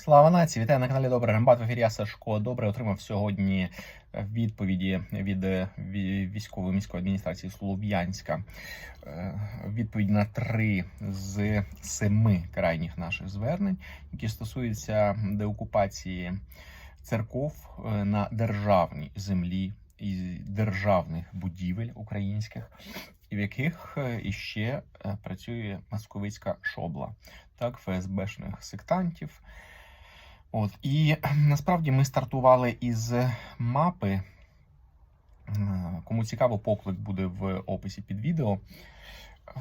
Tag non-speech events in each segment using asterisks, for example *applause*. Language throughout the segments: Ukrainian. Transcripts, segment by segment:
Слава нації! Вітаю на каналі Добре Рембат. В ефірі Сашко. Добре отримав сьогодні відповіді від е, військової міської адміністрації Слов'янська. Е, Відповідь на три з семи крайніх наших звернень, які стосуються деокупації церков е, на державній землі і державних будівель українських, і в яких іще працює московицька шобла, так, ФСБшних сектантів. От і *clears throat* насправді ми стартували із мапи. Е, Кому цікаво, поклик буде в описі під відео. Е,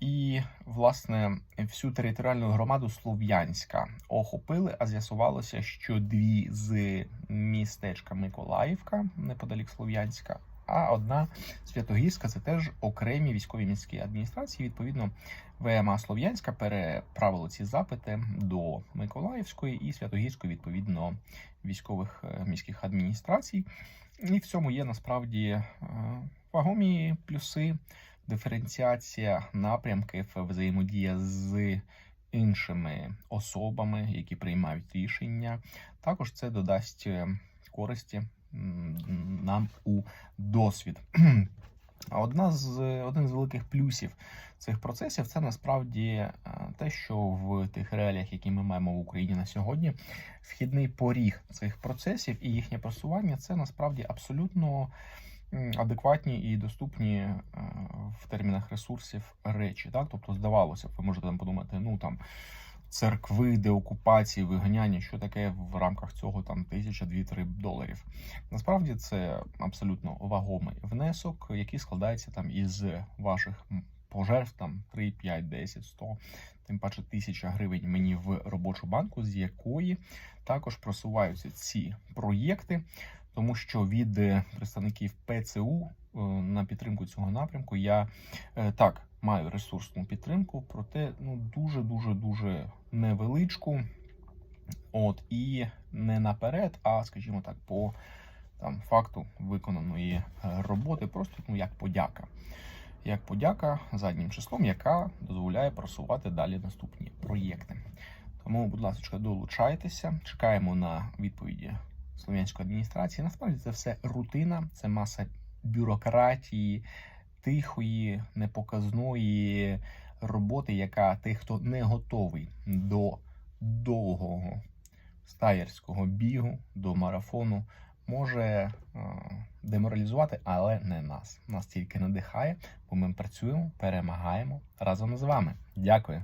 І, власне, всю територіальну громаду Слов'янська охопили, а з'ясувалося, що дві з містечка Миколаївка, неподалік Слов'янська, а одна Святогірська це теж окремі військові міські адміністрації. Відповідно, ВМА Слов'янська переправили ці запити до Миколаївської і Святогірської, відповідно, військових е, міських адміністрацій. І в цьому є насправді е, вагомі плюси, диференціація напрямків, взаємодія з іншими особами, які приймають рішення. Також це додасть е, користі нам у досвід. *clears throat* А одна з один з великих плюсів цих процесів це насправді е, те, що в тих реаліях, які ми маємо в Україні на сьогодні, вхідний поріг цих процесів і їхнє просування це насправді абсолютно адекватні і доступні е, в термінах ресурсів речі. Так, тобто, здавалося б, ви можете там подумати, ну там. Церкви, деокупації, виганяння, що таке в рамках цього там тисяча дві-три доларів. Насправді це абсолютно вагомий внесок, який складається там із ваших пожертв там 3, 5, 10, 100, тим паче тисяча гривень мені в робочу банку, з якої також просуваються ці проєкти, тому що від е, представників ПЦУ е, на підтримку цього напрямку я е, так маю ресурсну підтримку, проте ну дуже дуже дуже невеличку. От і не наперед, а скажімо так, по там факту виконаної роботи, просто ну як подяка. Як подяка заднім числом, яка дозволяє просувати далі наступні проєкти. Тому, будь ласка, долучайтеся, чекаємо на відповіді слов'янської адміністрації. Насправді це все рутина, це маса бюрократії, тихої, непоказної роботи, яка тих, хто не готовий до довгого стаєрського бігу, до марафону, може е, деморалізувати, але не нас. Нас тільки надихає, бо ми працюємо, перемагаємо разом з вами. Дякую.